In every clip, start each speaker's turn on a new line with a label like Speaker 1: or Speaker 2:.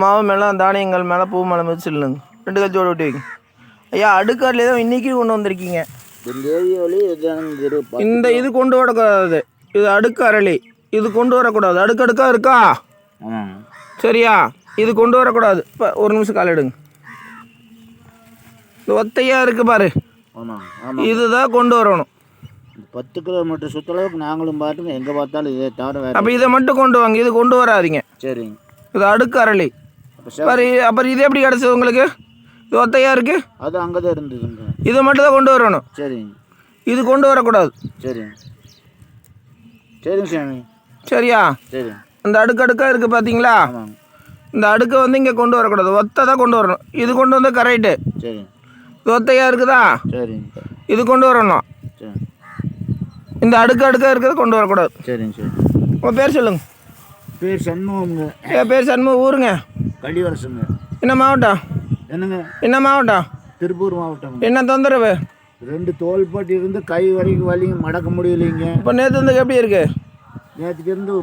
Speaker 1: மாவு மேலே தானியங்கள் மேலே பூ மேலே மிதிச்சு இல்லைங்க ரெண்டு கட்சியோட ஒட்டி வைங்க. ஐயா அடுக்காரில் தான் இன்றைக்கி கொண்டு வந்திருக்கீங்க.
Speaker 2: இந்த
Speaker 1: இது கொண்டு வரக்கூடாது. இது அடுக்கு அரளி. இது கொண்டு வரக்கூடாது. அடுக்கடுக்கா இருக்கா? சரியா? இது கொண்டு வரக்கூடாது. இப்போ ஒரு நிமிஷம் கால் எடுங்க. இந்த ஒத்தையாக இருக்குது பாரு. இதுதான் கொண்டு வரணும்.
Speaker 2: பத்து கிலோமீட்டர் சுற்றளவுக்கு நாங்களும் பாட்டுங்க. எங்கே பார்த்தாலும் இதே தவிர வேறு
Speaker 1: அப்போ இதை மட்டும் கொண்டு வாங்க. இது கொண்டு வராதீங்க.
Speaker 2: சரிங்க.
Speaker 1: இது அடுக்கு அரளி. அப்புறம் இது எப்படி கிடச்சது உங்களுக்கு? இது ஒத்தையாக இருக்குது
Speaker 2: அது அங்கே தான் இருந்ததுங்க.
Speaker 1: இதை மட்டும் தான் கொண்டு வரணும்.
Speaker 2: சரிங்க.
Speaker 1: இது கொண்டு வரக்கூடாது.
Speaker 2: சரிங்க. சரிங்க சாமி.
Speaker 1: சரியா?
Speaker 2: சரிங்க
Speaker 1: அந்த அடுக்கடுக்காக இருக்குது பார்த்தீங்களா இந்த அடுக்கை வந்து இங்கே கொண்டு வரக்கூடாது. ஒத்தை தான் கொண்டு வரணும். இது கொண்டு வந்து கரெக்டு இது ஒத்தையாக இருக்குதா?
Speaker 2: சரிங்க.
Speaker 1: இது கொண்டு வரணும்.
Speaker 2: சரி
Speaker 1: இந்த அடுக்கு அடுக்காக இருக்கிறது கொண்டு வரக்கூடாது.
Speaker 2: சரிங்க சரி.
Speaker 1: உங்கள் பேர் சொல்லுங்க.
Speaker 2: பேர் சண்முகங்க
Speaker 1: என் பேர் சண்முக ஊருங்க?
Speaker 2: கள்ளிவரசுங்க
Speaker 1: என்ன மாவட்டம்
Speaker 2: என்னங்க?
Speaker 1: என்ன மாவட்டம்
Speaker 2: திருப்பூர் மாவட்டம்
Speaker 1: என்ன தொந்தரவு?
Speaker 2: ரெண்டு தோள்பட்டி இருந்து கை வரைக்கும் வலிங்க மடக்க முடியலைங்க.
Speaker 1: இப்போ நேற்று வந்து எப்படி இருக்கு?
Speaker 2: நேற்றுக்கு இருந்து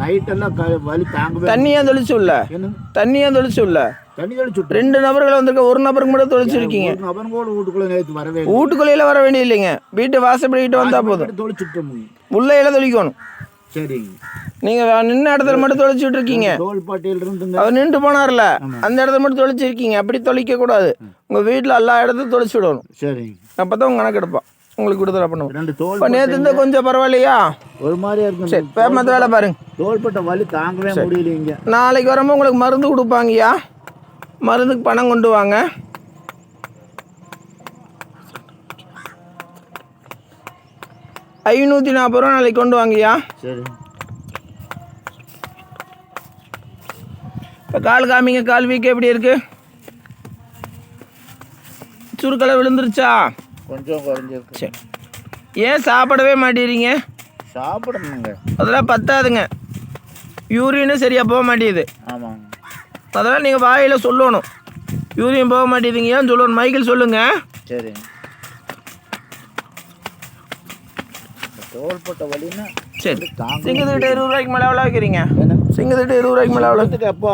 Speaker 2: நைட்டெல்லாம் வலி தாங்கவே
Speaker 1: தண்ணியாக தொளிச்சு
Speaker 2: என்னங்க
Speaker 1: தண்ணியாக தொளிச்சு
Speaker 2: தண்ணி தெளிச்சுட்டு
Speaker 1: ரெண்டு நபர்கள் வந்திருக்க ஒரு நபருக்கு மட்டும் தொளிச்சிருக்கீங்க.
Speaker 2: அவன் கூட வீட்டுக்குள்ள நேற்று வரவே இல்லை.
Speaker 1: வீட்டுக்குள்ளேயில வர வேண்டிய இல்லைங்க வீட்டு வாசப்படிக்கிட்டு வந்தால் போதும்.
Speaker 2: வீட்டு தொளிச்சுட்டோமுங்க
Speaker 1: உள்ளையில தொளிக்கணும்.
Speaker 2: சரிங்க.
Speaker 1: நீங்கள் நின்ன இடத்துல மட்டும் தொளிச்சுட்டு இருக்கீங்க அவர் நின்று போனார்ல. அந்த இடத்துல மட்டும் தொலைச்சிருக்கீங்க அப்படி தொலைக்க கூடாது உங்க வீட்டில் எல்லா இடத்தையும் தொலைச்சி விடணும்.
Speaker 2: சரிங்க.
Speaker 1: அப்போ தான் உங்க கணக்கு எடுப்பான் உங்களுக்கு விடுதலை பண்ணுவோம்
Speaker 2: ரெண்டு தோல்
Speaker 1: இப்போ நேற்று இந்த கொஞ்சம் பரவாயில்லையா?
Speaker 2: ஒரு மாதிரியா இருக்கு
Speaker 1: சரி பேமத்து வேலை பாருங்க.
Speaker 2: தோள்பட்ட வலி தாங்கவே முடியலைங்க
Speaker 1: நாளைக்கு வரும்போது உங்களுக்கு மருந்து கொடுப்பாங்கய்யா. மருந்துக்கு பணம் கொண்டு வாங்க. ஐநூற்றி நாற்பது ரூபா நாளைக்கு கொண்டு வாங்கய்யா.
Speaker 2: சரி.
Speaker 1: இப்போ கால் காமிங்க கால் வீக்கம் எப்படி இருக்கு? சுருக்கலை விழுந்துருச்சா?
Speaker 2: கொஞ்சம் குறைஞ்சிருக்கு.
Speaker 1: சரி. ஏன் சாப்பிடவே மாட்டேறீங்க
Speaker 2: சாப்பிடணுங்க.
Speaker 1: அதெல்லாம் பத்தாதுங்க. யூரினும் சரியாக போக மாட்டேங்குது.
Speaker 2: ஆமாங்க.
Speaker 1: அதெல்லாம் நீங்கள் வாயில் சொல்லணும். யூரின் போக மாட்டேங்குதுங்க ஏன் சொல்லணும்? மைக்கிள் சொல்லுங்கள்
Speaker 2: சரிங்க. இந்த தோள்பட்ட வலின்னா
Speaker 1: சரி. சிங்கத்துக்கிட்ட இருபது ரூபாய்க்கு மேலே எவ்வளோ வைக்கிறீங்க சிங்கத்துக்கிட்ட இருபது ரூபாய்க்கு மேலே எவ்வளோ
Speaker 2: எப்போ